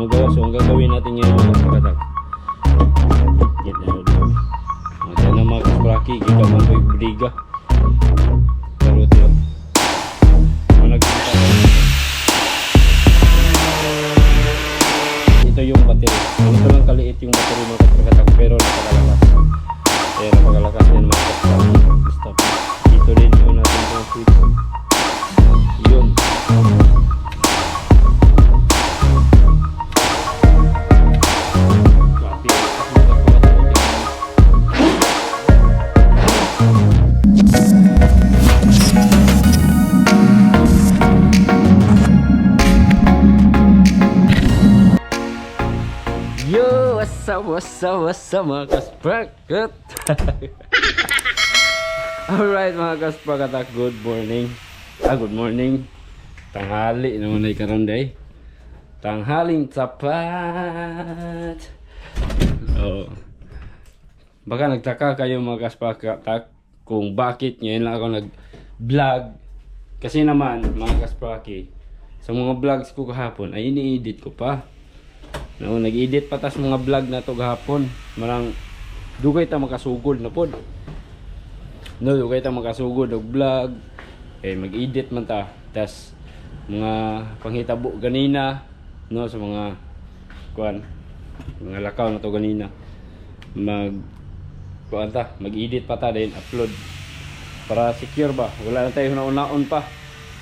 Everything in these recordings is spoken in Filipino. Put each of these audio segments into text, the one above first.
magawa. So, ang gagawin natin ngayon mga kapatak. Get na yun. O, dyan na mga kaspraki. Gigaman ko yung briga. Ito yun. Ko. Ito yung battery. Ito lang kaliit yung battery mga kasprakatak. Pero napakalakas. What's up, what's up, what's up mga kasprakat? Alright mga kasprakatak, good morning. Ah, good morning. Tanghali naman ay karon day. Tanghaling tapat. Oh. Baka nagtaka kayo mga kasprakatak kung bakit ngayon lang ako nag-vlog. Kasi naman, mga kaspraki, sa mga vlogs ko kahapon ay ini-edit ko pa. No, nag-edit pa tas mga vlog na to gahapon. Marang dugay ta makasugod na pod. No, dugay ta makasugod og vlog. Eh mag-edit man ta. Tas mga panghitabo ganina no sa mga kuan mga lakaw na to ganina. Mag kuan ta, mag-edit pa ta din upload para secure ba. Wala na tayo nauna-on pa.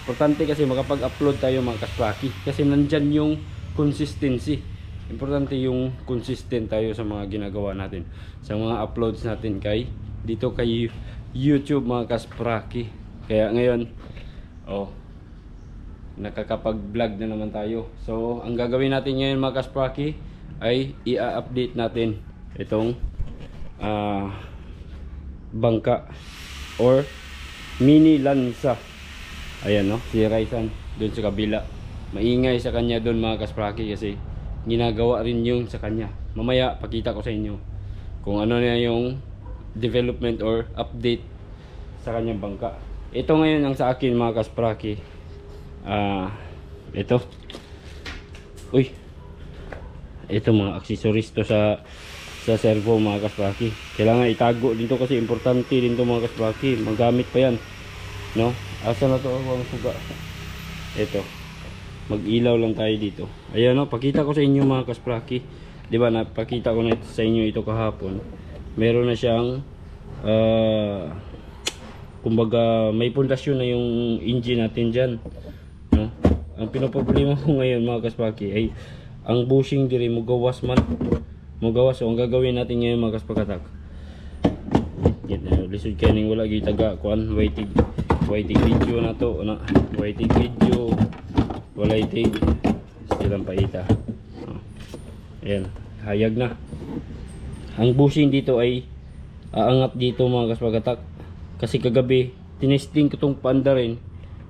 Importante kasi makapag-upload tayo mga kaswaki kasi nandyan yung consistency. Importante yung consistent tayo sa mga ginagawa natin. Sa mga uploads natin kay dito kay YouTube mga kaspraki. Kaya ngayon, oh, nakakapag-vlog na naman tayo. So, ang gagawin natin ngayon mga kaspraki ay i-update natin itong ah bangka or mini lansa. Ayan no, si Raisan doon sa kabila. Maingay sa kanya doon mga kaspraki kasi ginagawa rin yung sa kanya. Mamaya pakita ko sa inyo kung ano na yung development or update sa kanyang bangka. Ito ngayon ang sa akin mga kaspraki. Ah, ito. Uy. Ito mga accessories to sa sa servo mga kaspraki. Kailangan itago dito kasi importante din to mga kaspraki. Magamit pa yan. No? Asa na to ang suga? Ito. Mag-ilaw lang tayo dito. Ayan no, pakita ko sa inyo mga kaspraki. ba napakita ko na ito sa inyo ito kahapon. Meron na siyang ah kumbaga may pundasyon na yung engine natin diyan. No? Ang pinoproblema ko ngayon mga kaspraki ay ang bushing diri mo gawas man. Mo gawas so ang gagawin natin ngayon mga kaspakatak. Na lisod kay ning wala gyud taga kuan waiting waiting video na to na waiting video wala itig silang paita. Ayan, hayag na. Ang bushing dito ay aangat dito mga kaspagatak. Kasi kagabi tinesting ko tong panda rin.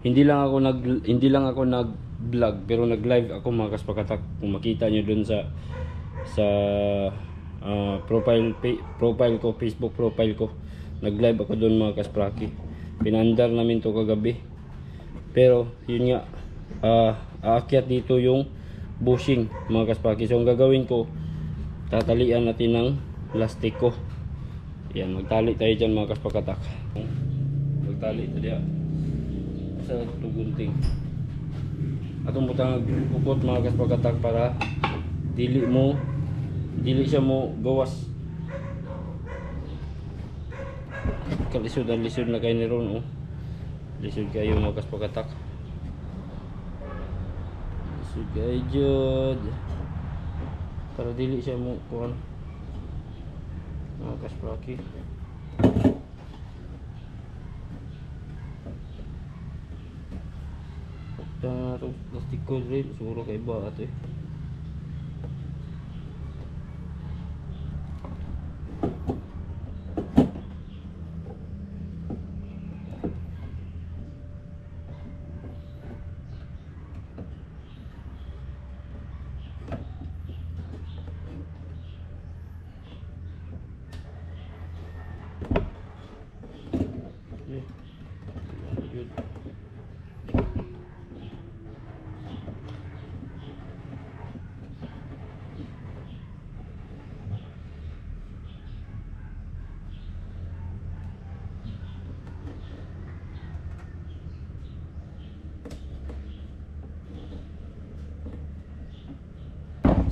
Hindi lang ako nag hindi lang ako nag vlog pero nag live ako mga kaspagatak. Kung makita nyo dun sa sa ah, profile profile ko, Facebook profile ko. Nag-live ako doon mga kaspraki. Pinandar namin to kagabi. Pero yun nga ah aakyat dito yung bushing mga kaspraki. So ang gagawin ko tatalian natin ng plastiko. Yan, magtali tayo dyan mga kaspakatak. Magtali ito diya. Sa tugunting. Atong butang bukot mga kaspakatak para dili mo dili siya mo gawas kalisod ang lisod na kayo ni Ron oh. lisod kayo mga kaspakatak lisod kayo jud para dili siya mo kuhan mga kaspraki Pagka itong plastic ko rin, siguro kay iba ato eh.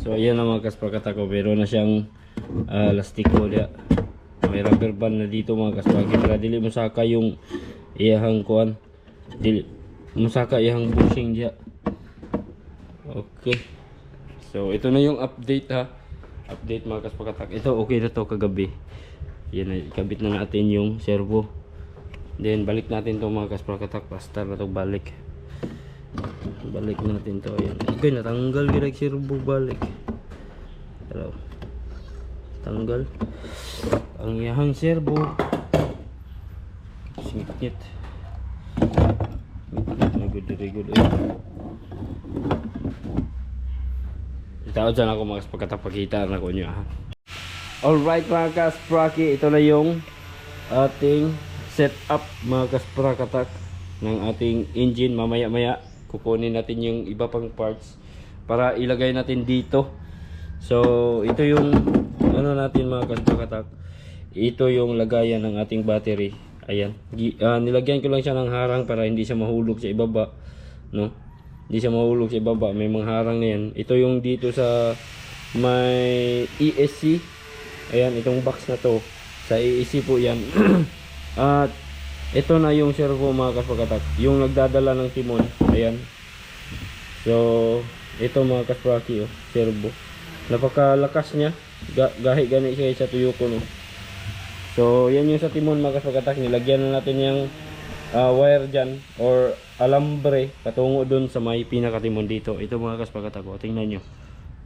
So ayan ang mga kasprakatak ko. Pero na siyang ah, lastiko diya. May rubber band na dito mga kaspraki. Para dili mo saka yung iyahang kuan. Dili mo saka iyahang bushing diya. Okay. So ito na yung update ha. Update mga kasprakatak. Ito okay na to kagabi. Yan na, ikabit na natin yung servo. Then balik natin to mga kasprakatak. Basta na to balik. Balik natin to. Ayan. Okay, natanggal gira servo balik. Hello. Tanggal. Ang yahang servo. Singit. Good. Eh. Itaw dyan ako mga pagkatapakita na ko nyo ha. Alright mga kaspraki, ito na yung ating setup mga kasprakatak ng ating engine. Mamaya maya kukunin natin yung iba pang parts para ilagay natin dito. So ito yung ano natin mga kasprakatak. Ito yung lagayan ng ating battery. Ayan. Ah, nilagyan ko lang siya ng harang para hindi siya mahulog sa ibaba. No? Hindi siya mahulog sa ibaba. May mga harang na yan. Ito yung dito sa may ESC. Ayan, itong box na to. Sa ESC po yan. At ito na yung servo mga kaspakatak. Yung nagdadala ng timon. Ayan. So, ito mga kaspraki oh, servo. Napakalakas niya. Ga gahi gani siya sa tuyoko no. So, yan yung sa timon mga kaspakatak. Nilagyan na natin yung ah, wire dyan or alambre patungo dun sa may pinakatimon dito. Ito mga kaspakatak oh, tingnan nyo.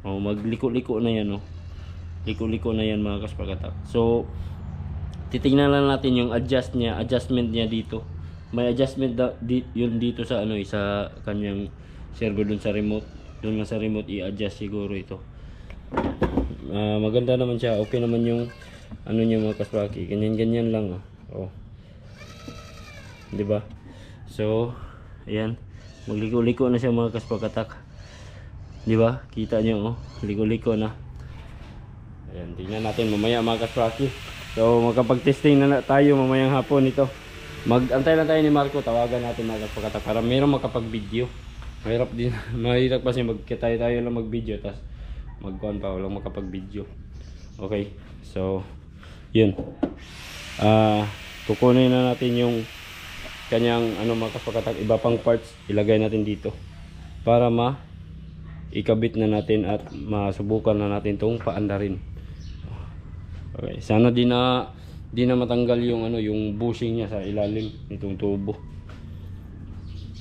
Oh, magliko-liko na yan oh. Liko-liko na yan mga kaspakatak. So, titingnan lang natin yung adjust niya, adjustment niya dito. May adjustment da, di, yun dito sa ano eh, sa kanyang servo dun sa remote. Dun nga sa remote i-adjust siguro ito. Ah, maganda naman siya. Okay naman yung ano niya mga kaspraki. Ganyan-ganyan lang oh. oh. 'Di ba? So, ayan. Magliko-liko na siya mga kaspakatak. 'Di ba? Kita niyo oh, liko-liko na. Ayan, tingnan natin mamaya mga kaspraki. So, magkapag-testing na, tayo mamayang hapon ito. Mag-antay lang tayo ni Marco, tawagan natin mga kaspakatak para mayroong makapag-video. Mahirap din, mahirap kasi magkitayo tayo lang mag-video tas magkuhan pa walang makapag-video. Okay. So, yun. Ah, kukunin na natin yung kanyang ano mga iba pang parts ilagay natin dito para ma ikabit na natin at masubukan na natin tong paandarin. Okay, sana di na di na matanggal yung ano yung bushing niya sa ilalim nitong tubo.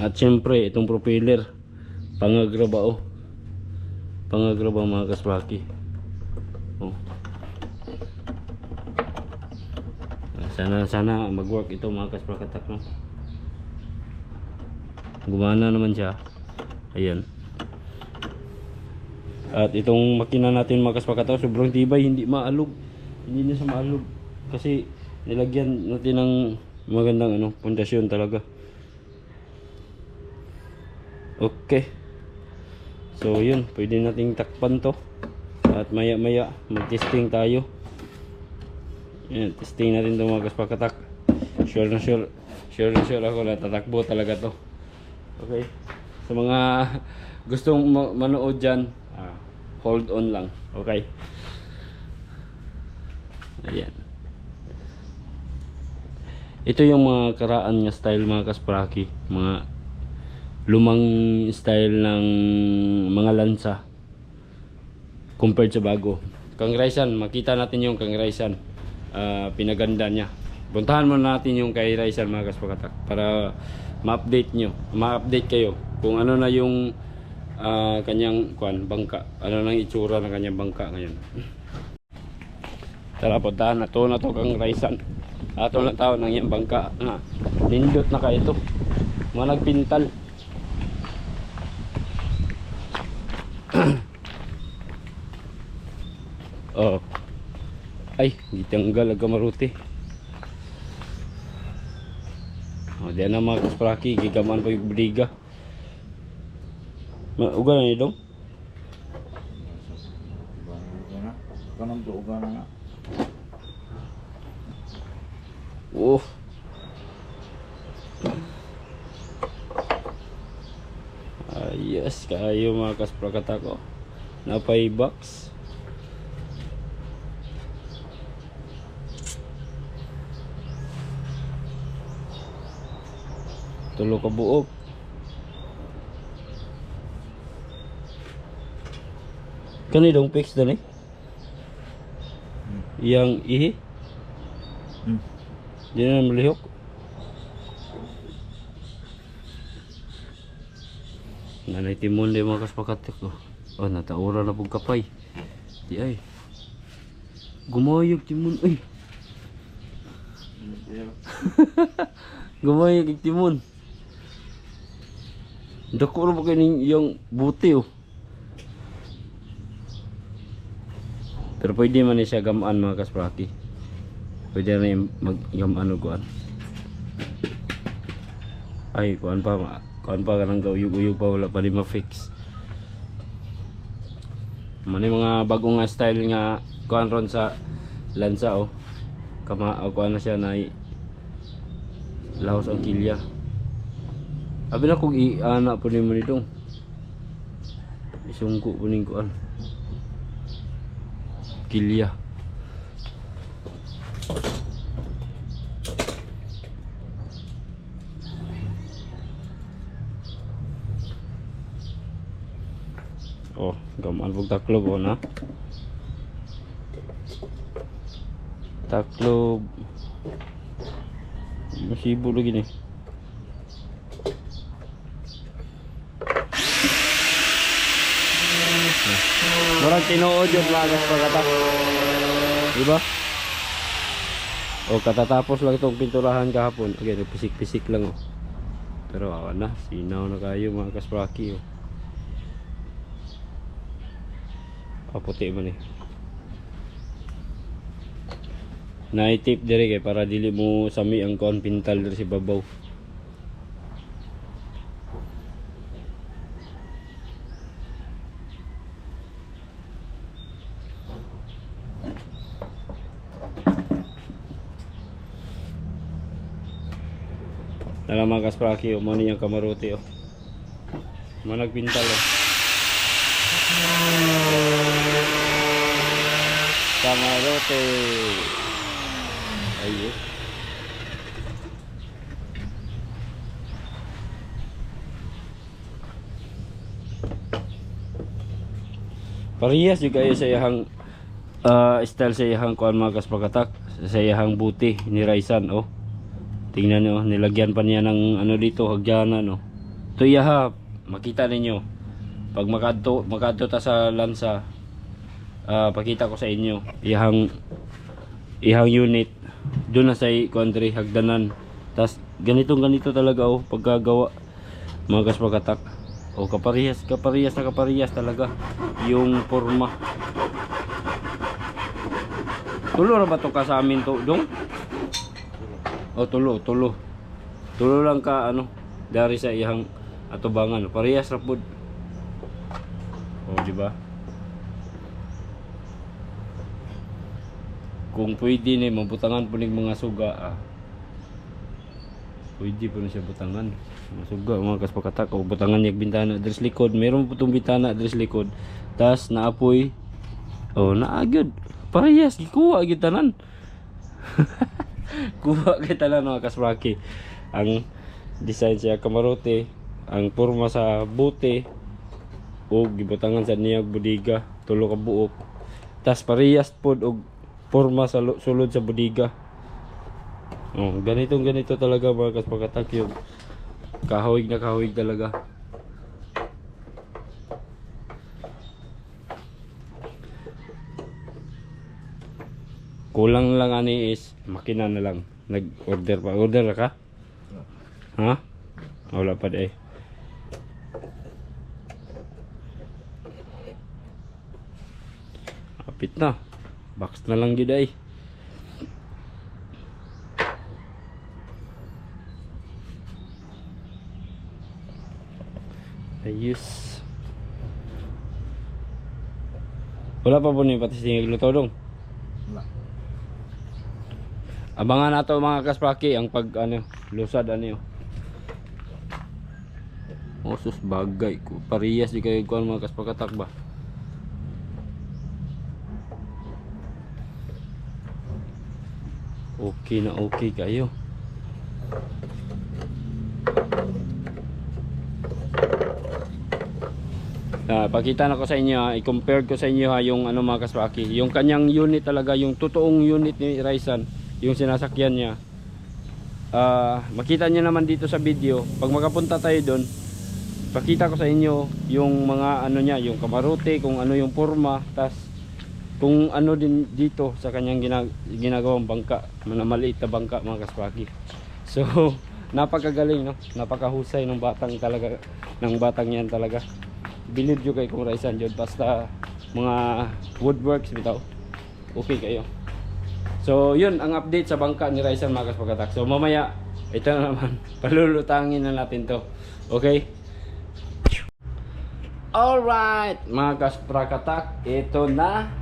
At syempre itong propeller pangagraba oh. Pangagraba mga kaswaki. Oh. Sana sana mag-work ito mga kasprakatak no. Gumana naman siya. Ayan. At itong makina natin mga kasprakatak sobrang tibay, hindi maalog. Hindi na siya maalog kasi nilagyan natin ng magandang ano, pundasyon talaga. Okay. So yun, pwede nating takpan to. At maya maya mag-testing tayo. Yan, testing natin ito mga kaspakatak. Sure na sure, sure na sure ako na tatakbo talaga to. Okay. Sa mga gustong ma- manood dyan, ah, hold on lang. Okay. Ayan. Ito yung mga karaan niya style mga kaspraki. Mga lumang style ng mga lansa compared sa bago. Kang Raisan, makita natin yung Kang Raisan. ah, pinaganda niya. Puntahan muna natin yung kay Raisan mga kaspakatak para ma-update nyo, ma-update kayo kung ano na yung ah, kanyang kwan, bangka. Ano nang itsura ng kanyang bangka ngayon. Tara puntahan na to na to Kang Raisan. Ato na tao ng iyang bangka na nindot na ka ito. Mga nagpintal. Oh. Ay, gitanggal ang kamaruti. Oh, di na mga kaspraki, gigaman pa yung briga. Uga na dong? Kanang tuugan na nga. Oh. Ayos kayo mga kasprakatak ko. napay box. Tulo ka buok. Kani dong fix dan eh yang ihi? Hmm. di na malihok nanay timon di mga kaspakatik ko. Oh nataura na pong kapay. Di ay. Gumayog timon. Ay gumayog yung timon. Dako na ba yung buti oh? Pero pwede man siya gamaan mga kaspraki pwede na yung mag yung ano kuan ay kuan pa ma kuan pa kanang gauyog-uyog pa wala pa di ma-fix. Man mga bagong nga style nga kuan ron sa lansa oh. Kama oh, na siya na lahos ang kilya. Abi na kung i-ana po ni mo nitong. Isungko po ning kuan. Kilya Oh, gamaan pag taklob oh na. Taklob. Masibo lagi ni. Murag tinuod yung lagas pagkatak. Diba? O katatapos lang itong pinturahan kahapon. Okay, pisik-pisik lang oh. Pero awan na, sinaw na kayo mga kaspraki oh. Ah, puti man eh. Na-tape dire kay para dili mo sami ang kuan pintal dire si babaw. Tala mga kaspraki, o mo niyang kamaruti oh. Manag pintal oh. Camarote. Ayun. Parehas juga kayo sa iyang ah, style sa iyang kuan mga kaspakatak sa iyang buti ni Raisan oh. Tingnan nyo, nilagyan pa niya ng ano dito, hagyanan no. Ito iyaha, makita ninyo. Pag makadto, makadto ta sa lansa, ah pakita ko sa inyo ihang ihang unit. Doon na sa country hagdanan. Tas ganitong ganito talaga oh pagkagawa. Mga kaspakatak o kaparehas kaparehas na kaparehas talaga yung forma tulo ra ba to ka sa amin to dong? O tulo tulo. Tulo lang ka ano dari sa ihang atubangan. Parehas ra pud o di ba kung pwede ni mabutangan po ning mga suga ah. pwede po siya butangan. Mga suga mga kaspakatak o butangan niya bintana adres likod. Meron po itong bintana adres likod. Tas naapoy. Oh naagyod. Parehas gikuha gyud tanan. Kuha kay tanan mga kaspraki ang design siya kamarote. Ang porma sa bote. O gibutangan sa niyag budiga. Tulo ka buok. Tas parehas pod og porma sa sulod sa budiga. Oh ganitong ganito talaga mga kaspakatak yung kahawig na kahawig talaga. Kulang lang ani is makina na lang. Nag order pa. Order na ka? Ha? Wala pa eh Kapit na. Box na lang gid ay. Ayos. Wala pa po ni pati singig luto dong. Wala. Abangan nato mga kaspraki ang pag ano, lusad ano yun. Osus bagay ko. Parehas di kayo kuan mga kaspakatak ba. Okay na okay kayo. Ah, pakita na ko sa inyo, ha, i-compare ko sa inyo ha, yung ano mga kaswaki, yung kanyang unit talaga, yung totoong unit ni Ryzen, yung sinasakyan niya. Ah, makita niyo naman dito sa video, pag makapunta tayo doon, pakita ko sa inyo yung mga ano niya, yung kamarote, kung ano yung forma, tas kung ano din dito sa kanyang ginag ginagawang bangka, na maliit na bangka mga kaswaki. So, napakagaling no, napakahusay ng batang talaga, ng batang yan talaga. Believe nyo kay kung Raisan yun basta mga woodworks bitaw okay kayo. So yun ang update sa bangka ni Raisan mga kaspagatak so mamaya ito na naman. Palulutangin na natin to. Okay? Alright mga kasprakatak ito na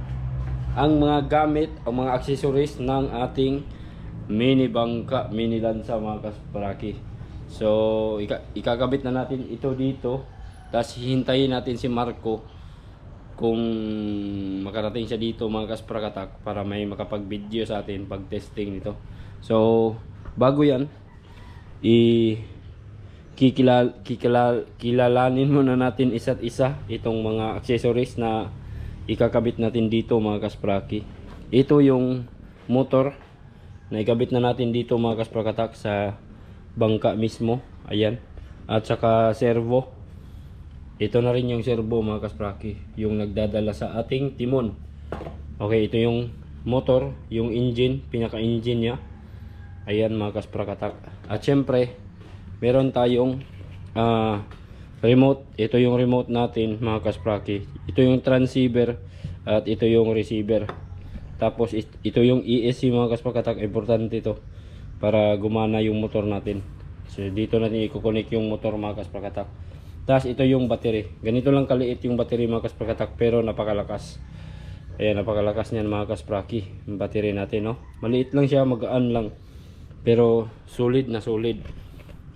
ang mga gamit ang mga accessories ng ating mini bangka mini lansa mga kaspraki so ika ikakabit na natin ito dito tapos hihintayin natin si Marco kung makarating siya dito mga kasprakatak para may makapag-video sa atin pag testing nito. So, bago yan, i kikilal, kikilal, kilalanin muna natin isa't isa itong mga accessories na ikakabit natin dito mga kaspraki. Ito yung motor na ikabit na natin dito mga kasprakatak sa bangka mismo. Ayan. At saka servo. Ito na rin yung servo mga kaspraki, yung nagdadala sa ating timon. Okay, ito yung motor, yung engine, pinaka-engine niya. Ayan mga kasprakatak. At syempre, meron tayong ah, remote. Ito yung remote natin mga kaspraki. Ito yung transceiver at ito yung receiver. Tapos ito yung ESC mga kasprakatak. Importante ito para gumana yung motor natin. So dito natin i-connect yung motor mga kasprakatak. Tapos ito yung battery. Ganito lang kaliit yung battery mga kasprakatak pero napakalakas. Ayan, napakalakas niyan mga kaspraki. Yung battery natin, no? Maliit lang siya, magaan lang. Pero solid na solid.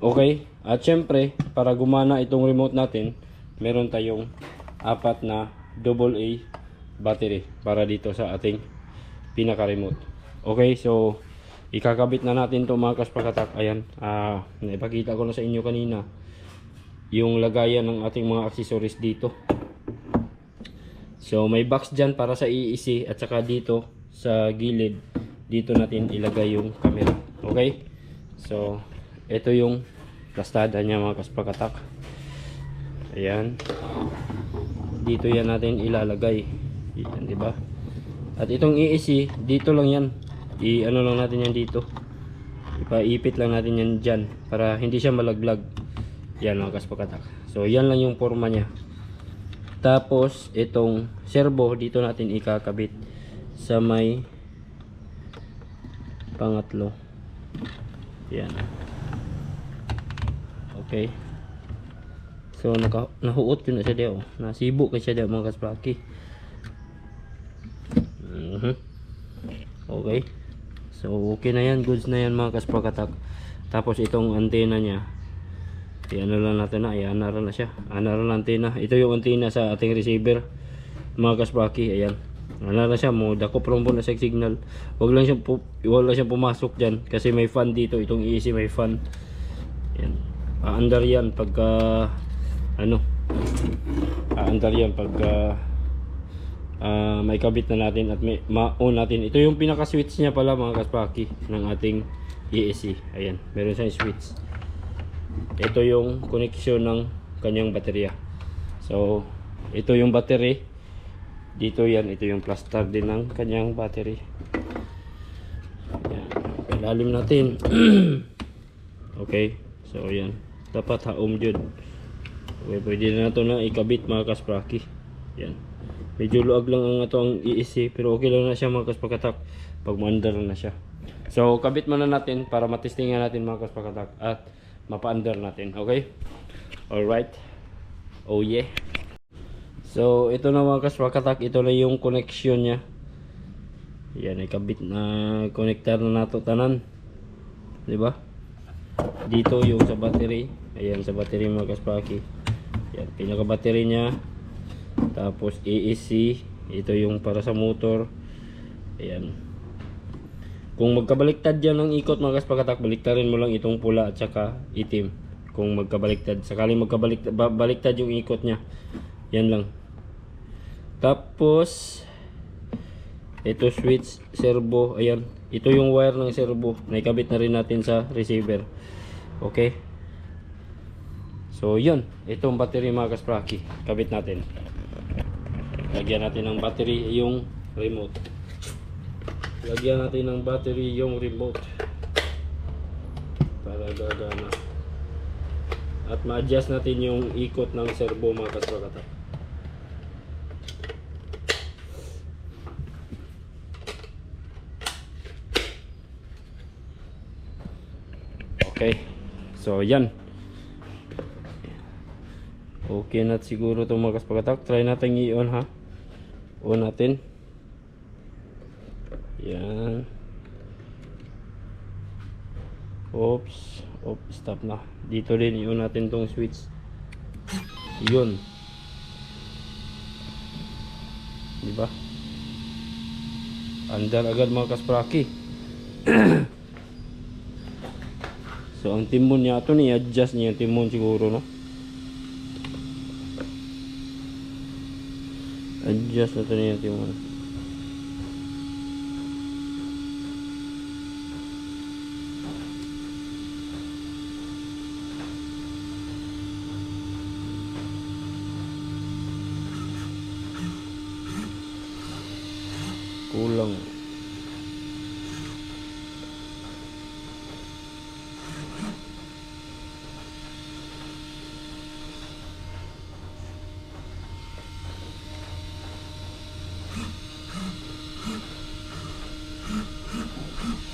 Okay? At syempre, para gumana itong remote natin, meron tayong apat na AA battery para dito sa ating pinaka-remote. Okay, so ikakabit na natin to mga kasprakatak. Ayan, ah, naipakita ko na sa inyo kanina yung lagayan ng ating mga accessories dito. So may box dyan para sa EEC at saka dito sa gilid dito natin ilagay yung camera. Okay? So ito yung plastada niya mga kaspakatak. Ayan. Dito yan natin ilalagay. Yan, di ba? At itong EEC, dito lang yan. I ano lang natin yan dito. Ipaipit lang natin yan dyan para hindi siya malaglag. Yan mga kaspakatak. So yan lang yung forma niya. Tapos itong servo dito natin ikakabit sa may pangatlo. Yan. Okay. So naka nahuot yun na siya diyo. Nasibo kay siya diyo mga kasplaki. Mhm. Okay. So okay na yan, goods na yan mga kasplakatak. Tapos itong antena niya i-ano lang natin na, i-anar na siya. Anar na antena. Ito yung antena sa ating receiver. Mga kaspraki, ayan. Anar na siya, mo dako prombo na sa signal. Wag lang siyang lang siyang pumasok diyan kasi may fan dito, itong easy may fan. Yan. Aandar yan pagka ano? Aandar yan pagka ah, may kabit na natin at may ma-on natin. Ito yung pinaka-switch niya pala mga kaspaki ng ating ESC. Ayan, meron siyang switch ito yung connection ng kanyang baterya so ito yung battery dito yan ito yung plaster din ng kanyang battery yan ilalim natin okay so yan dapat haom dyan okay pwede na ito na ikabit mga kaspraki yan medyo luag lang ang ito ang iisi pero okay lang na siya mga kaspakatak pag maandar na siya so kabit muna natin para matestingan natin mga kaspakatak at mapa-under natin. Okay? Alright. Oh yeah. So, ito na mga kaswakatak. Ito na yung connection niya. Yan, ikabit na connector na nato tanan. di ba Dito yung sa battery. Ayan, sa battery mga kaspaki. Yan, pinaka battery niya. Tapos AAC. Ito yung para sa motor. Ayan. Kung magkabaliktad yan ng ikot mga kaspakatak, baliktarin mo lang itong pula at saka itim. Kung magkabaliktad. Sakaling magkabaliktad ba- baliktad yung ikot niya. Yan lang. Tapos, ito switch, servo, ayan. Ito yung wire ng servo. Naikabit na rin natin sa receiver. Okay? So, yun. Itong battery mga kaspraki. Kabit natin. Lagyan natin ng battery yung remote. Lagyan natin ng battery yung remote. Para gagana. At ma-adjust natin yung ikot ng servo mga kaspraki. Okay. So, yan. Okay na siguro itong mga kaspagatak. Try natin i-on ha. On natin. Yan. Oops. Oops. Stop na. Dito din i-on natin tong switch. Yun. Diba? Andar agad mga kaspraki. so ang timon niya ito ni adjust niya yung timon siguro no. Adjust na ito niya yung timon. Kulang.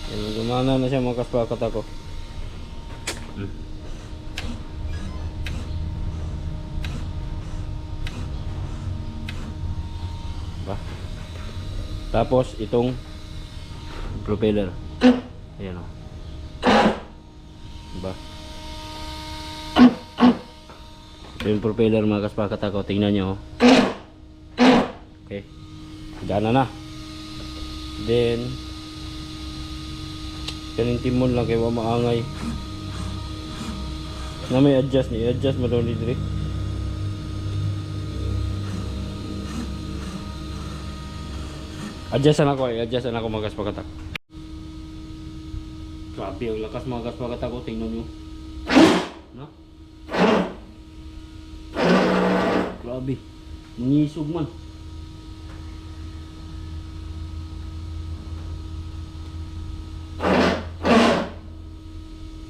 Yan, gumana na siya mga kaspakat ako. Ba? Tapos itong propeller. Ayan o. Diba? Ito yung propeller mga kaspakat ako. Tingnan nyo. oh. Okay. Gana na. Then, kaning timon lang kay wa maangay. Na may adjust ni, adjust mo daw ni Dre. Adjustan ako eh, adjustan ako mga kaspakatak. Grabe, ang lakas mga kaspakatak ko, tingnan nyo. No? Grabe, nangisog man.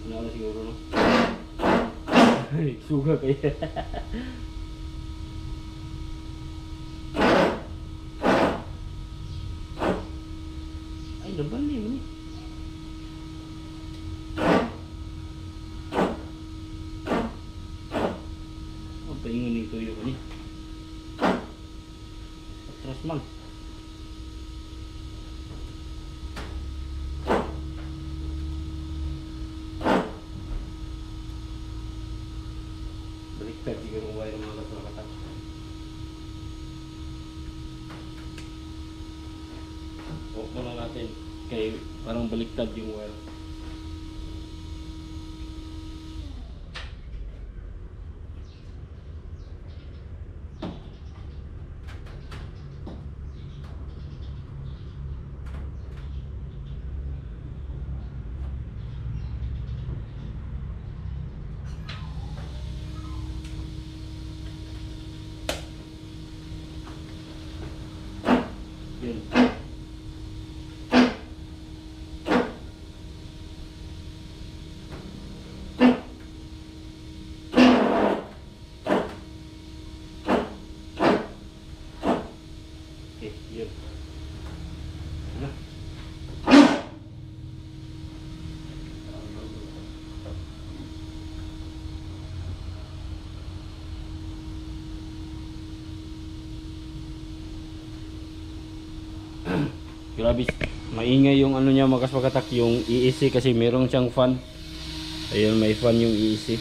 Wala na siguro no? Ay, suga kaya. Ay, nabali mo ni. Ang paingon ni tuyo ko ni. Atras man. Baliktad siguro ang wire ng mga kasakatak. Off mo na natin. Kay parang baliktad yung wire. Yun. Grabe, maingay yung ano niya makas pagkatak yung EEC kasi meron siyang fan. Ayun, may fan yung EEC.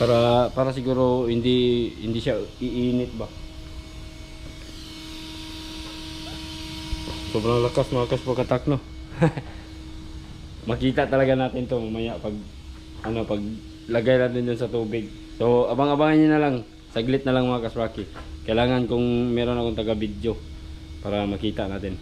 Para para siguro hindi hindi siya iinit ba. Sobrang lakas mga kasprakatak no. Makita talaga natin to mamaya pag ano pag lagay natin dun sa tubig. So abang-abangan niyo na lang. Saglit na lang mga kaspraki. Kailangan kung meron akong taga-video para makita natin.